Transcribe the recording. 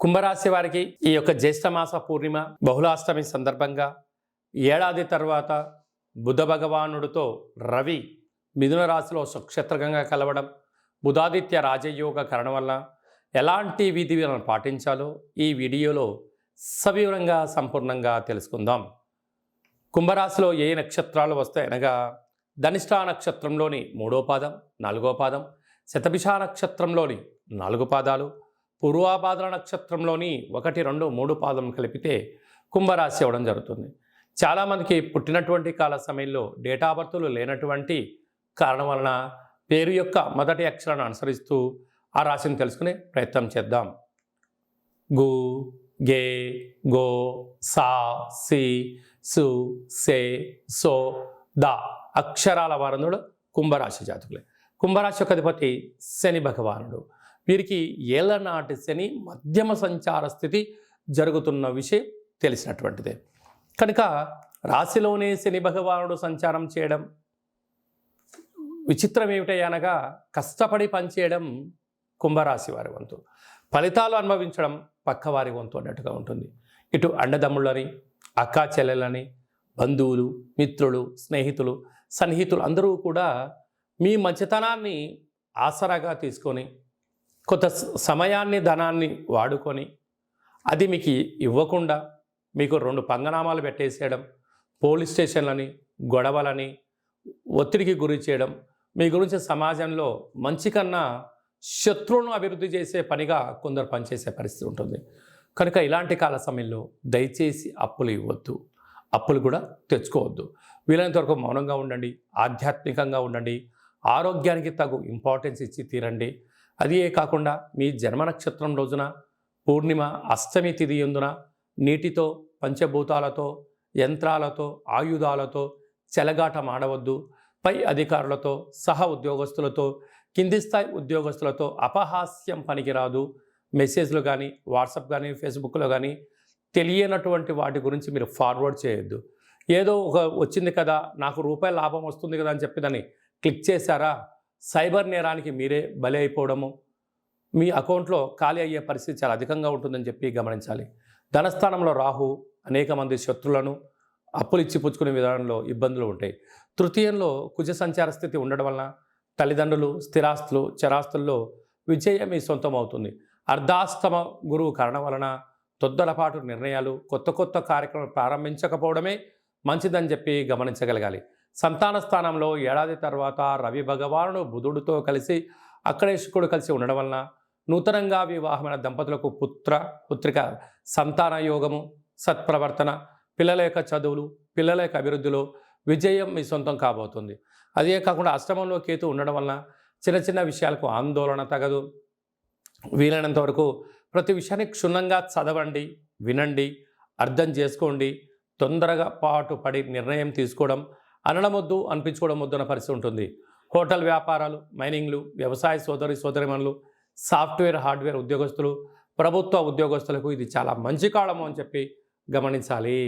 కుంభరాశి వారికి ఈ యొక్క జ్యేష్ఠమాస పూర్ణిమ బహుళాష్టమి సందర్భంగా ఏడాది తర్వాత బుధ భగవానుడితో రవి మిథున రాశిలో సుక్షేత్రకంగా కలవడం బుధాదిత్య రాజయోగ కరణం వల్ల ఎలాంటి విధి పాటించాలో ఈ వీడియోలో సవివరంగా సంపూర్ణంగా తెలుసుకుందాం. కుంభరాశిలో ఏ నక్షత్రాలు వస్తాయి అనగా ధనిష్ట నక్షత్రంలోని మూడో పాదం నాలుగో పాదం శతభిష నక్షత్రంలోని నాలుగు పాదాలు పూర్వాభాద్ర నక్షత్రంలోని ఒకటి రెండు మూడు పాదం కలిపితే కుంభరాశి అవ్వడం జరుగుతుంది. చాలామందికి పుట్టినటువంటి కాల సమయంలో డేటా బర్తులు లేనటువంటి కారణం వలన పేరు యొక్క మొదటి అక్షరాన్ని అనుసరిస్తూ ఆ రాశిని తెలుసుకునే ప్రయత్నం చేద్దాం. గు గే గో సా సి సు సే సో ద అక్షరాల వారందుడు కుంభరాశి జాతకులే. కుంభరాశి యొక్క అధిపతి శని భగవానుడు. వీరికి ఏళ్ళనాటి శని మధ్యమ సంచార స్థితి జరుగుతున్న విషయం తెలిసినటువంటిదే. కనుక రాశిలోనే శని భగవానుడు సంచారం చేయడం విచిత్రం ఏమిటనగా కష్టపడి పనిచేయడం కుంభరాశి వారి వంతు. ఫలితాలు అనుభవించడం పక్కవారి వంతు అన్నట్టుగా ఉంటుంది. ఇటు అండదమ్ముళ్ళని అక్కా చెల్లెలని బంధువులు మిత్రులు స్నేహితులు సన్నిహితులు అందరూ కూడా మీ మంచితనాన్ని ఆసరాగా తీసుకొని కొంత స- సమయాన్ని ధనాన్ని వాడుకొని అది మీకు ఇవ్వకుండా మీకు రెండు పంగనామాలు పెట్టేసేయడం పోలీస్ స్టేషన్లని గొడవలని ఒత్తిడికి గురి చేయడం మీ గురించి సమాజంలో మంచి కన్నా శత్రువును అభివృద్ధి చేసే పనిగా కొందరు పనిచేసే పరిస్థితి ఉంటుంది. కనుక ఇలాంటి కాల సమయంలో దయచేసి అప్పులు ఇవ్వద్దు. అప్పులు కూడా తెచ్చుకోవద్దు. వీలైనంత వరకు మౌనంగా ఉండండి ఆధ్యాత్మికంగా ఉండండి ఆరోగ్యానికి తగు ఇంపార్టెన్స్ ఇచ్చి తీరండి. అదే కాకుండా మీ జన్మ నక్షత్రం రోజున పూర్ణిమ అష్టమి తిథి ఎందున నీటితో పంచభూతాలతో యంత్రాలతో ఆయుధాలతో చెలగాట మాడవద్దు పై అధికారులతో సహ ఉద్యోగస్తులతో కింది స్థాయి ఉద్యోగస్తులతో అపహాస్యం పనికిరాదు. మెసేజ్లు కానీ వాట్సాప్ కానీ ఫేస్బుక్లో కానీ తెలియనటువంటి వాటి గురించి మీరు ఫార్వర్డ్ చేయొద్దు. ఏదో ఒక వచ్చింది కదా నాకు రూపాయి లాభం వస్తుంది కదా అని చెప్పి దాన్ని క్లిక్ చేశారా? సైబర్ నేరానికి మీరే బలి అయిపోవడము మీ అకౌంట్లో ఖాళీ అయ్యే పరిస్థితి చాలా అధికంగా ఉంటుందని చెప్పి గమనించాలి. ధనస్థానంలో రాహు అనేక మంది శత్రులను అప్పులు ఇచ్చి పుచ్చుకునే విధానంలో ఇబ్బందులు ఉంటాయి. తృతీయంలో కుజ సంచార స్థితి ఉండడం వలన తల్లిదండ్రులు స్థిరాస్తులు చరాస్తుల్లో విజయం మీ సొంతం అవుతుంది. అర్ధాస్తమ గురువు కారణం వలన తొద్దలపాటు నిర్ణయాలు కొత్త కొత్త కార్యక్రమాలు ప్రారంభించకపోవడమే మంచిదని చెప్పి గమనించగలగాలి. సంతాన స్థానంలో ఏడాది తర్వాత రవి భగవానుడు బుధుడితో కలిసి అక్కడే శుక్రుడు కలిసి ఉండడం వలన నూతనంగా వివాహమైన దంపతులకు పుత్ర పుత్రిక సంతాన యోగము సత్ప్రవర్తన పిల్లల యొక్క చదువులు పిల్లల యొక్క అభివృద్ధిలో విజయం మీ సొంతం కాబోతుంది. అదే కాకుండా అష్టమంలో కేతు ఉండడం వలన చిన్న చిన్న విషయాలకు ఆందోళన తగదు. వీలైనంత వరకు ప్రతి విషయాన్ని క్షుణ్ణంగా చదవండి వినండి అర్థం చేసుకోండి తొందరగా పాటు పడి నిర్ణయం తీసుకోవడం అనడం వద్దు అనిపించుకోవడం వద్దు అన్న పరిస్థితి ఉంటుంది. హోటల్ వ్యాపారాలు మైనింగ్లు వ్యవసాయ సోదరి సోదరిమణులు సాఫ్ట్వేర్ హార్డ్వేర్ ఉద్యోగస్తులు ప్రభుత్వ ఉద్యోగస్తులకు ఇది చాలా మంచి కాలము అని చెప్పి గమనించాలి.